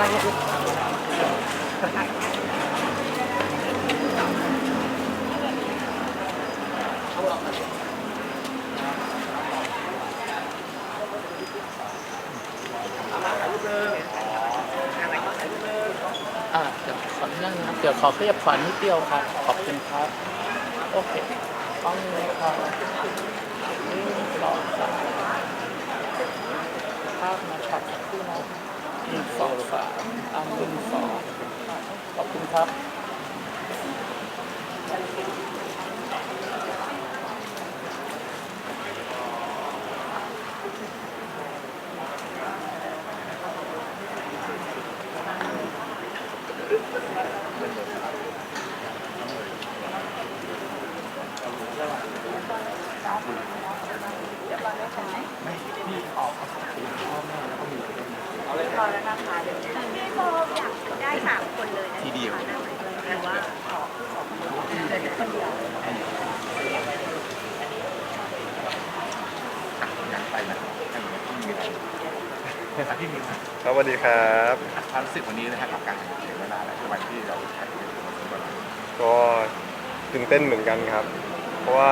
นั่งลูกอ่าเดี๋ยวขอนุญาตนะครับเดี๋ยวขอขยับขวานิดเดียวครับขอบคุณครับ โอเคต้องเลยครับหนึ่งสองสามภาพมาช็อตสักครู่นะ หนึ่งสองสามอ่าหนึ่งสองขอบคุณครับ พี่โบอยากได้สามคนเลยนะทีเดียวหรือว่าขอคนเดียวอยากไปนะให้มันที่มีอะไรอะพี่มิวครับครับสวัสดีครับ ความรู้สึกวันนี้นะฮะกับการถึงเวลาแล้วคือวันที่เราใช้เป็นตัวสมบัติก็ตื่นเต้นเหมือนกันครับ เพราะว่า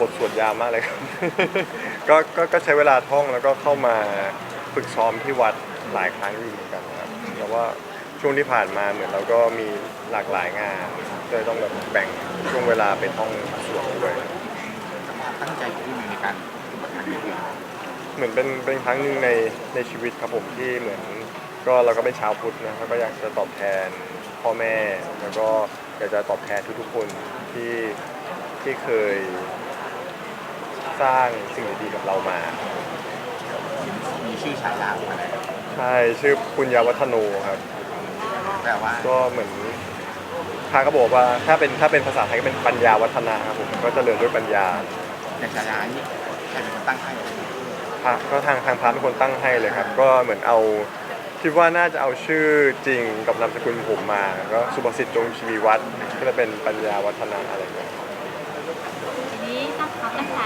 บทสวดยาวมากเลยครับ ก็ก็ก็ใช้เวลาท่องแล้วก็เข้ามาฝึกซ้อมที่วัด หลายครั้งอยู่เหมือนกันครับแต่ว่าช่วงที่ผ่านมาเหมือนเราก็มีหลากหลายงานก็เลยต้องแบบแบ่งช่วงเวลาไปท่องสวดด้วยความตั้งใจของพี่มิวในการปฏิบัติงานนี้คืออะไรเหมือนเป็นเป็นครั้งหนึ่งในในชีวิตครับผมที่เหมือน ก็เราก็เป็นชาวพุทธนะแล้วก็อยากจะตอบแทนพ่อแม่ แล้วก็อยากจะตอบแทนทุกๆคนที่ที่เคยสร้างสิ่งดีๆกับเรามา มีชื่อฉายาออกมาแล้ว ใช่ชื่อปุญญาวัฒโนครับแปลว่าก็เหมือนพระก็บอกว่าถ้าเป็นถ้าเป็นภาษาไทยก็เป็นปัญญาวัฒนาครับผมก็เจริญด้วยปัญญาอย่างฉายานี้ใครเป็นคนตั้งให้พระก็ทางทางพระเป็นคนตั้งให้เลยครับ ก็เหมือนเอาคิดว่าน่าจะเอาชื่อจริงกับนามสกุลผมมา ก็สุภสิทธิ์จงชีวีวัฒน์ก็จะเป็นปัญญาวัฒนาอะไรเงี้ย ทีนี้ต้องเขาตั้งใจ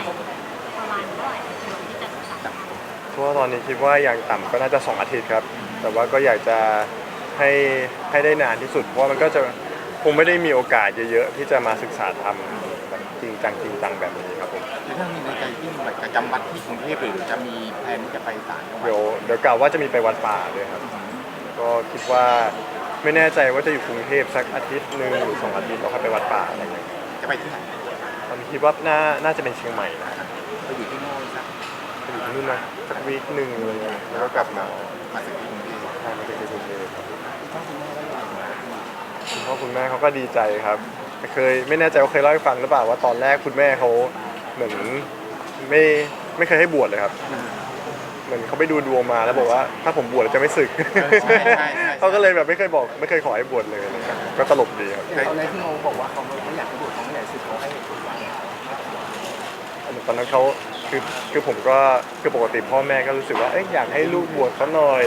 ประมาณเท่าไหร่ถึงที่จะสามารถ เพราะว่าตอนนี้คิดว่าอย่างต่ำก็น่าจะสองอาทิตย์ครับ แต่ว่าก็อยากจะให้ให้ได้นานที่สุด เพราะว่ามันก็จะคงไม่ได้มีโอกาสเยอะๆที่จะมาศึกษาทำแบบจริงจังจริงจังแบบนี้ครับผมหรือถ้ามีในใจที่แบบจะจำวัดที่กรุงเทพหรือจะมีแผนที่จะไปต่างจังหวัดเดี๋ยวเดี๋ยวกล่าวว่าจะมีไปวัดป่าด้วยครับ ก็คิดว่าไม่แน่ใจว่าจะอยู่กรุงเทพสักอาทิตย์หนึ่งหรือสองอาทิตย์แล้วค่อยไปวัดป่าอะไรเงี้ยจะไปที่ไหน ตอนนี้คิดว่าน่าน่าจะเป็นเชียงใหม่นะไปอยู่ที่โน่นสัก ไปอยู่ที่ นู่นนะสักวีคหนึ่งอะไรเงี้ยแล้วก็กลับมามาถึงที่กรุงเทพทางมาเป็นกรุงเทพครับคุณพ่อคุณแม่เขาก็ดีใจครับแต่เคยไม่แน่ใจว่าเคยเล่าให้ฟังหรือเปล่าว่าตอนแรกคุณแม่เขาเหมือนไม่ไม่เคยให้บวชเลยครับ เหมือนเขาไปดูดวงมาแล้วบอกว่า ถ้าผมบวชแล้วจะไม่สึกใช่ใช่ใช่ เขาก็เลยแบบไม่เคยบอก ไม่เคยขอให้บวชเลยอะไรเงี้ยก็ตลกดีครับตอนแรกที่โมบอกว่าเขาไม่อยากให้บวชเขาไม่อยากสึกเขาให้เหตุผลว่า ตอนนั้นเขา คือคือผมก็คือปกติพ่อแม่ก็รู้สึกว่าเอ้ยอยากให้ลูกบวชเขาหน่อย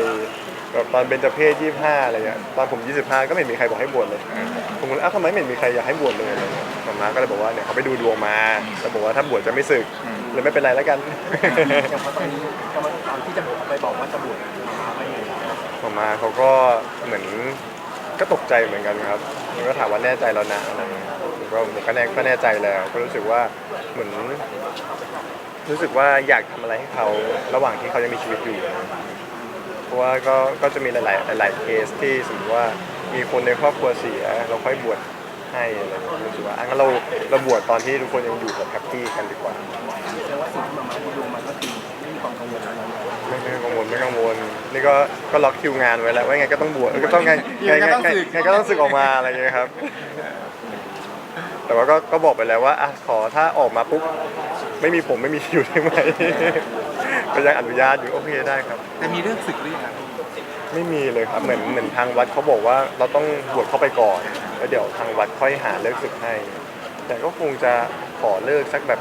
แบบตอนเบญจเพศยี่ห้าอะไรเงี้ยตอนผม25ก็ไม่มีใครบอกให้บวชเลย ผมก็เลยอ้าวทำไมไม่มีใครอยากให้บวชเลยอะไรเงี้ยมาม่าก็เลยบอกว่าเนี่ยเขาไปดูดวงมาแล้วบอกว่าถ้าบวชจะไม่สึกเลยไม่เป็นไรแล้วกันอย่างพอตอนนี้กำลังตอนที่จะบวชไปบอกว่าจะบวชมาไม่ไงมาม่าเขาก็เหมือนก็ตกใจเหมือนกันครับมันก็ถามว่าแน่ใจแล้วนะอะไรเงี้ยผมก็ผมก็แน่ก็แน่ใจแล้ว ก็รู้สึกว่าเหมือน รู้สึกว่าอยากทำอะไรให้เขาระหว่างที่เขายังมีชีวิตอยู่ เพราะว่าก็ก็จะมีหลาย ๆ หลาย ๆ เคสที่สมมติว่ามีคนในครอบครัวเสีย เราค่อยบวชให้อะไรอย่างเงี้ยรู้สึกว่าอะงั้นเราเราบวชตอนที่ทุกคนยังอยู่แบบแฮปปี้กันดีกว่าแต่ว่าสิ่งที่มามาดูดวงมันก็คือไม่มีความกังวลอะไรเลย ไม่ไม่กังวลไม่กังวลนี่ก็ก็ล็อกคิวงานไว้แล้วว่าไงก็ต้องบวชก็ต้องไงไงไงไงไงก็ต้องสึกออกมาอะไรอย่างเงี้ยครับ แต่ว่าก็ก็บอกไปแล้วว่าอะขอถ้าออกมาปุ๊บไม่มีผมไม่มีอยู่ได้ไหม ก็ยังอนุญาตอยู่โอเคได้ครับ แต่มีเรื่องศึกหรือยังครับไม่มีเลยครับเหมือนเหมือนทางวัดเขาบอกว่าเราต้องบวชเข้าไปก่อนแล้วเดี๋ยวทางวัดค่อยหาเลิกศึกให้ แต่ก็คงจะขอเลิกสักแบบ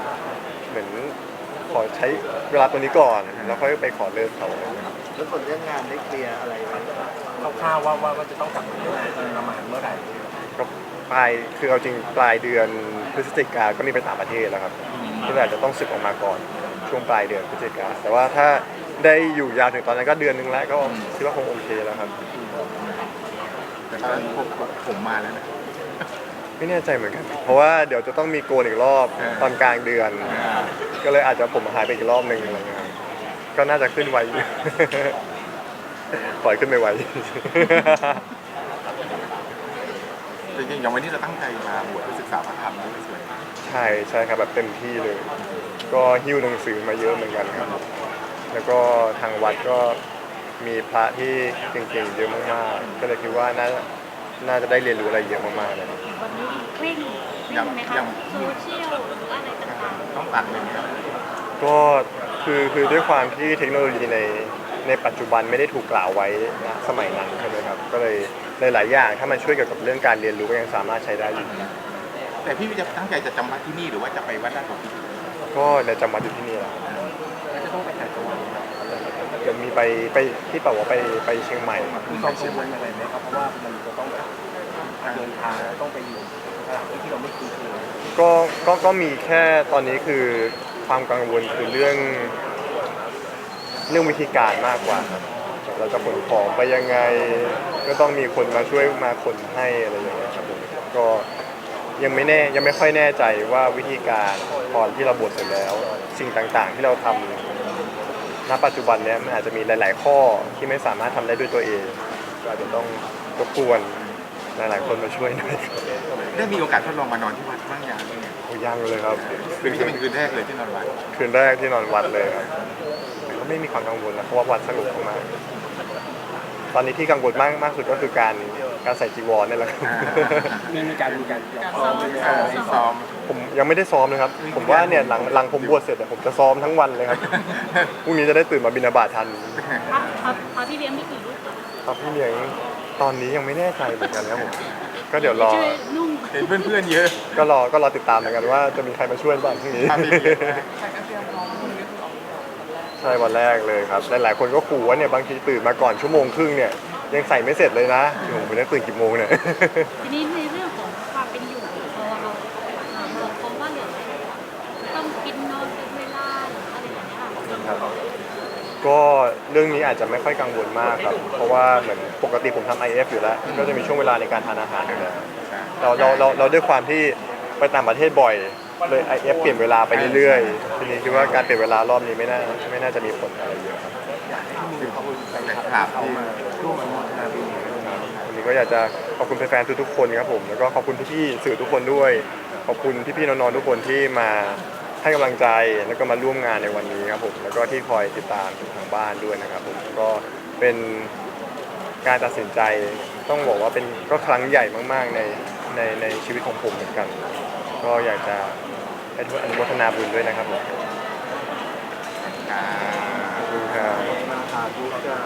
เหมือนขอใช้เวลาตัวนี้ก่อนแล้วค่อยไปขอเลิกเขาอะไรเงี้ยแล้วส่วนเรื่องงานได้เคลียร์อะไรไว้คร่าวๆว่าว่าว่าจะต้องกลับมาประมาณเมื่อไหร่ก็ ปลายคือเอาจริงปลายเดือนพฤศจิกาก็มีไปต่างประเทศแล้วครับที่อาจจะต้องศึกออกมาก่อนช่วงปลายเดือนพฤศจิกาแต่ว่าถ้าได้อยู่ยาวถึงตอนนั้นก็เดือนนึงแล้วก็คิดว่าคงโอเคแล้วครับแต่ตอนนี้ผมผมมาแล้วนะไม่แน่ใจเหมือนกัน เพราะว่าเดี๋ยวจะต้องมีโกนอีกรอบอ่าตอนกลางเดือน ก็เลยอาจจะผมหายไปอีกรอบหนึ่งอะไรเงี้ยครับก็น่าจะขึ้นไวอยู่ปล่อยขึ้นไปไว จริงๆอย่างวันนี้เราตั้งใจมาบวชเพื่อศึกษาพระธรรมด้วยส่วนหนึ่งใช่ใช่ครับแบบเต็มที่เลย ก็หิ้วหนังสือมาเยอะเหมือนกันครับ แล้วก็ทางวัดก็มีพระที่เก่งๆเยอะมากๆ ก็เลยคิดว่าน่าน่าจะได้เรียนรู้อะไรเยอะมากๆเลยวันนี้เคร่งเคร่งไหมคะโซเชียลหรือว่าอะไรต่างต้องตัดเลยนะครับก็คือคือด้วยความที่เทคโนโลยีในในปัจจุบันไม่ได้ถูกกล่าวไว้ณสมัยนั้นใช่ไหมครับ ก็เลย หลาย ๆ อย่าง ถ้ามันช่วยเกี่ยวกับเรื่องการเรียนรู้ก็ยังสามารถใช้ได้อยู่แต่พี่จะตั้งใจจะจำวัดที่นี่หรือว่าจะไปวัดราชบุรีก็ในจำวัดอยู่ที่นี่แหละจะต้องไปถ่ายจังหวัดครับเดี๋ยวมีไปไปที่เป่าว่าไปไปเชียงใหม่มีความกังวลอะไรไหมครับเพราะว่ามันจะต้องเดินทางแล้วต้องไปอยู่สถานที่ที่เราไม่คุ้นเคยก็ก็ก็มีแค่ตอนนี้คือความกังวลคือเรื่อง เรื่องวิธีการมากกว่าครับ เราจะขนของไปยังไง ก็ต้องมีคนมาช่วยมาขนให้อะไรอย่างเงี้ยครับผมก็ยังไม่แน่ยังไม่ค่อยแน่ใจว่าวิธีการตอนที่เราบวชเสร็จแล้ว สิ่งต่างๆที่เราทำณปัจจุบันเนี้ยมันอาจจะมีหลาย ๆ ข้อที่ไม่สามารถทำได้ด้วยตัวเอง ก็อาจจะต้องรบกวนหลายๆคนมาช่วยหน่อยครับได้มีโอกาสทดลองมานอนที่วัดบ้างอย่างเนี่ยโอ้ยังเลยครับคืนนี้จะเป็นคืนแรกเลยที่นอนวัดคืนแรกที่นอนวัดเลยครับแต่ ก็ไม่มีความกังวลนะเพราะว่าวัดสงบมากตอนนี้ที่กังวลมากมากสุดก็คือการการใส่จีวรนี่แหละครับมีมีการมีการซ้อมอ่าซ้อมผมยังไม่ได้ซ้อมนะครับ ผมว่าเนี่ยหลังหลังผมบวชเสร็จเนี่ยผมจะซ้อมทั้งวันเลยครับพรุ่งนี้จะได้ตื่นมาบินาบาตทันๆพระพระพระพี่เลี้ยงมีกี่รูปคะครับพี่เลี้ยงตอนนี้ยังไม่แน่ใจเหมือนกันครับผมก็เดี๋ยวรอช่วยนุ่งเห็นเพื่อนๆเยอะ ก็รอก็รอติดตามเหมือนกันว่าจะมีใครมาช่วยบ้างพรุ่งนี้ครับพี่เลี้ยง ใช่วันแรกเลยครับ หลายๆ คนก็ขู่ว่าเนี่ยบางทีตื่นมาก่อนชั่วโมงครึ่งเนี่ยยังใส่ไม่เสร็จเลยนะโอ้โหไม่ได้ตื่นกี่โมงเนี่ย ทีนี้ในเรื่องของความเป็นอยู่พอเราเอ่อเราพบว่าเหลือต้องกินนอนเป็นเวลาหรืออะไรอย่างเงี้ยค่ะครับก็เรื่องนี้อาจจะไม่ค่อยกังวลมากครับ เพราะว่าเหมือนปกติผมทำ IF อยู่แล้ว ก็จะมีช่วงเวลาในการทานอาหารอยู่แล้วเราเราเราเราด้วยความที่ไปต่างประเทศบ่อย เลย IF เปลี่ยนเวลาไปเรื่อยๆ ทีนี้คิดว่าการเปลี่ยนเวลารอบนี้ไม่น่าไม่น่าจะมีผลอะไรเยอะครับครับที่ร่วมอนุโมทนาบุญวันนี้ก็อยากจะขอบคุณแฟนๆทุกๆคนครับผม แล้วก็ขอบคุณพี่ๆสื่อทุกคนด้วย ขอบคุณพี่ๆน้องๆทุกคนที่มาให้กำลังใจแล้วก็มาร่วมงานในวันนี้ครับผม แล้วก็ที่คอยติดตามทางบ้านด้วยนะครับผม ก็เป็นการตัดสินใจต้องบอกว่าเป็นก็ครั้งใหญ่มากๆในในในชีวิตของผมเหมือนกัน ก็อยากจะให้ทุกคนอนุโมทนาบุญด้วยนะครับผมอ่าขอบคุณครับมาหาบุญจะ